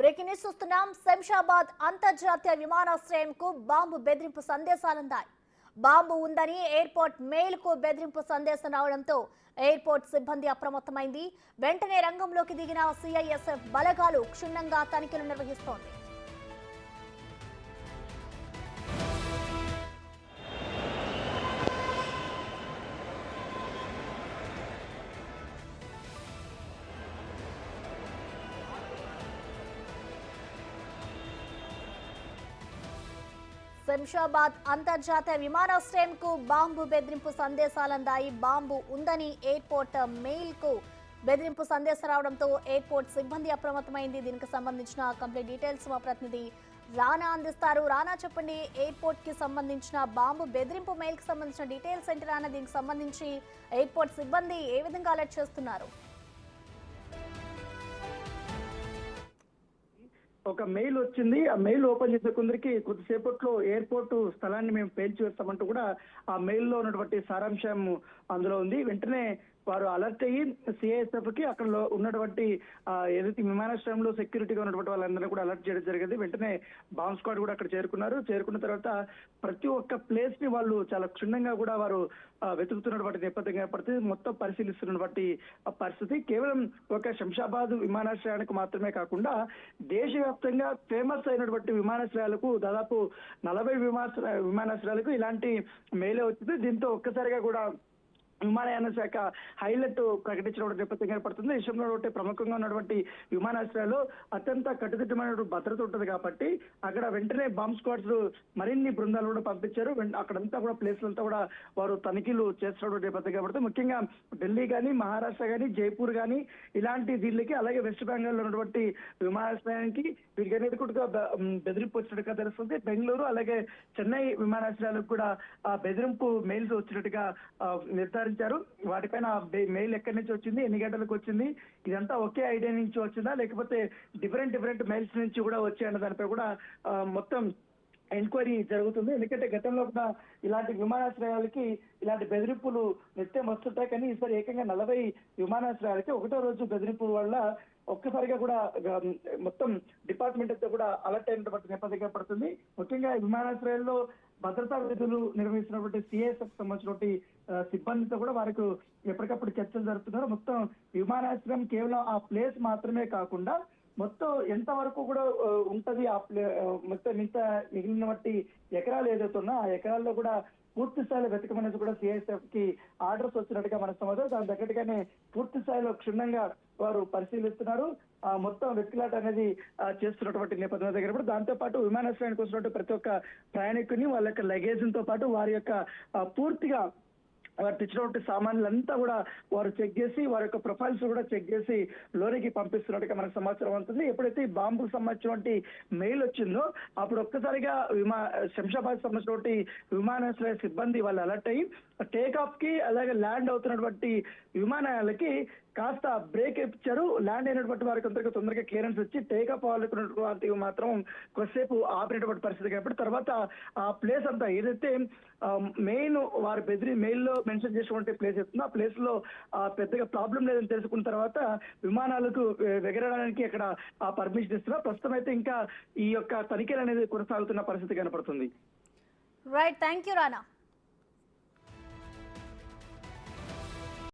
Breaking news చూస్తున్నాం. శంషాబాద్ అంతర్జాతీయ విమానాశ్రయంకు bomb బెదిరింపు సందేశాలుందాయి బాంబు ఉందని ఎయిర్పోర్ట్ మెయిల్కు బెదిరింపు సందేశం రావడంతో ఎయిర్పోర్ట్ సిబ్బంది అప్రమత్తమైంది. వెంటనే రంగంలోకి దిగిన సిఐఎస్ఎఫ్ బలగాలు క్షుణ్ణంగా తనిఖీలు నిర్వహిస్తోంది. శంషాబాద్ అంతర్జాతీయ విమానాశ్రయంకు బాంబు బెదిరింపు సందేశాలందాయి బాంబు ఉందని ఎయిర్పోర్ట్ మెయిల్కు బెదిరింపు సందేశం రావడంతో ఎయిర్పోర్ట్ సిబ్బంది అప్రమత్తమైంది. దీనికి సంబంధించిన కంప్లీట్ డీటెయిల్స్ మా ప్రతినిధి రానా అందిస్తారు. రానా చెప్పండి ఎయిర్పోర్ట్కి సంబంధించిన బాంబు బెదిరింపు మెయిల్కి సంబంధించిన డీటెయిల్స్ ఏంటి రానా? దీనికి సంబంధించి ఎయిర్పోర్ట్ సిబ్బంది ఏ విధంగా అలర్ట్ చేస్తున్నారు? ఒక మెయిల్ వచ్చింది. ఆ మెయిల్ ఓపెన్ చేసే కొందరికి కొద్దిసేపట్లో ఎయిర్పోర్ట్ స్థలాన్ని మేము పేల్చి వేస్తామంటూ కూడా ఆ మెయిల్లో ఉన్నటువంటి సారాంశం అందులో ఉంది. వెంటనే వారు అలర్ట్ అయ్యి సిఐఎస్ఎఫ్కి అక్కడ ఉన్నటువంటి ఏదైతే విమానాశ్రయంలో సెక్యూరిటీగా ఉన్నటువంటి వాళ్ళందరినీ కూడా అలర్ట్ చేయడం జరిగింది. వెంటనే బాంబ్ స్క్వాడ్ కూడా అక్కడ చేరుకున్నారు. చేరుకున్న తర్వాత ప్రతి ఒక్క ప్లేస్ని వాళ్ళు చాలా క్షుణ్ణంగా కూడా వారు వెతుకుతున్నటువంటి నేపథ్యం ఏర్పడుతుంది. మొత్తం పరిశీలిస్తున్నటువంటి ఆ పరిస్థితి. కేవలం ఒక శంషాబాద్ విమానాశ్రయానికి మాత్రమే కాకుండా దేశవ్యాప్తంగా ఫేమస్ అయినటువంటి విమానాశ్రయాలకు దాదాపు నలభై విమానాశ్రయాలకు ఇలాంటి మేలే వచ్చింది. దీంతో ఒక్కసారిగా కూడా విమానయాన శాఖ హైలైట్ ప్రకటించడం నేపథ్యం ఏర్పడుతుంది. దేశంలో ఉన్నటువంటి ప్రముఖంగా ఉన్నటువంటి విమానాశ్రయాలు అత్యంత కట్టుదిట్టమైన భద్రత ఉంటుంది కాబట్టి అక్కడ వెంటనే బాంబ్ స్క్వాడ్స్ మరిన్ని బృందాలు కూడా పంపించారు. అక్కడంతా కూడా ప్లేస్ అంతా కూడా వారు తనిఖీలు చేస్తున్న నేపథ్యం కాబట్టి ముఖ్యంగా ఢిల్లీ కానీ మహారాష్ట్ర కానీ జైపూర్ కానీ ఇలాంటి దీనికి అలాగే వెస్ట్ బెంగాల్లో ఉన్నటువంటి విమానాశ్రయానికి వీటికన్నిటి కూడా బెదిరింపు వచ్చినట్టుగా తెలుస్తుంది. బెంగళూరు అలాగే చెన్నై విమానాశ్రయాలకు కూడా ఆ బెదిరింపు మెయిల్స్ వచ్చినట్టుగా నిర్ధారించారు వివరించారు. వాటిపైన మెయిల్ ఎక్కడి నుంచి వచ్చింది ఎన్ని గంటలకు వచ్చింది ఇదంతా ఒకే ఐడియా నుంచి వచ్చిందా లేకపోతే డిఫరెంట్ డిఫరెంట్ మెయిల్స్ నుంచి కూడా వచ్చాయన్న దానిపై కూడా మొత్తం ఎంక్వైరీ జరుగుతుంది. ఎందుకంటే గతంలో కూడా ఇలాంటి విమానాశ్రయాలకి ఇలాంటి బెదిరింపులు నిత్యం వస్తుంటాయి. కానీ ఈసారి ఏకంగా నలభై విమానాశ్రయాలకి ఒకటో రోజు బెదిరింపు వల్ల ఒక్కసారిగా కూడా మొత్తం డిపార్ట్మెంట్ అంతా కూడా అలర్ట్ అయినటువంటి నేపథ్యం పడుతుంది. ముఖ్యంగా విమానాశ్రయాల్లో భద్రతా విధులు నిర్వహిస్తున్నటువంటి సిఎస్ఎఫ్ సంబంధించినటువంటి సిబ్బందితో కూడా వారికి ఎప్పటికప్పుడు చర్చలు జరుపుతున్నారు. మొత్తం విమానాశ్రయం కేవలం ఆ ప్లేస్ మాత్రమే కాకుండా మొత్తం ఎంత వరకు కూడా ఉంటది ఆ ప్లే మొత్తం ఇంత మిగిలిన బట్టి ఎకరాలు ఏదైతే ఉన్నా ఆ ఎకరాల్లో కూడా పూర్తి స్థాయిలో వెతకమనేది కూడా సిఐఎస్ఎఫ్కి ఆర్డర్స్ వచ్చినట్టుగా మనకు సమాచారం దాని తగ్గట్టుగానే పూర్తి స్థాయిలో క్షుణ్ణంగా వారు పరిశీలిస్తున్నారు. ఆ మొత్తం వెతికిలాట అనేది చేస్తున్నటువంటి నేపథ్యం దగ్గర కూడా. దాంతో పాటు విమానాశ్రయానికి వచ్చినటువంటి ప్రతి ఒక్క ప్రయాణికుని వాళ్ళ యొక్క లగేజ్తో పాటు వారి యొక్క పూర్తిగా వారు తెచ్చినటువంటి సామాన్లంతా కూడా వారు చెక్ చేసి వారి యొక్క ప్రొఫైల్స్ కూడా చెక్ చేసి లోనికి పంపిస్తున్నట్టుగా మనకు సమాచారం అవుతుంది ఎప్పుడైతే ఈ బాంబుకు సంబంధించినటువంటి మెయిల్ వచ్చిందో అప్పుడు ఒక్కసారిగా విమా శంషాబాద్ సంబంధించినటువంటి విమానాశ్రయ సిబ్బంది వాళ్ళు అలర్ట్ అయ్యి టేక్ ఆఫ్కి అలాగే ల్యాండ్ అవుతున్నటువంటి విమానాలకి కాస్త బ్రేక్ ఇచ్చారు. ల్యాండ్ అయినటువంటి వారికి అందరికీ తొందరగా క్లియరెన్స్ వచ్చి టేక్ ఆఫ్ అవ్వాలనుకున్నటువంటి మాత్రం కొద్దిసేపు ఆపినటువంటి పరిస్థితి కాబట్టి తర్వాత ఆ ప్లేస్ అంతా ఏదైతే మెయిన్ వారు బెదిరి మెయిల్లో మెన్షన్ చేసినటువంటి ప్లేస్ ఎత్తుందో ఆ ప్లేస్లో పెద్దగా ప్రాబ్లం లేదని తెలుసుకున్న తర్వాత విమానాలకు ఎగరడానికి అక్కడ పర్మిషన్ ఇస్తున్నా. ప్రస్తుతం అయితే ఇంకా ఈ యొక్క తనిఖీలు అనేది కొనసాగుతున్న పరిస్థితి కనపడుతుంది. Right thank you Rana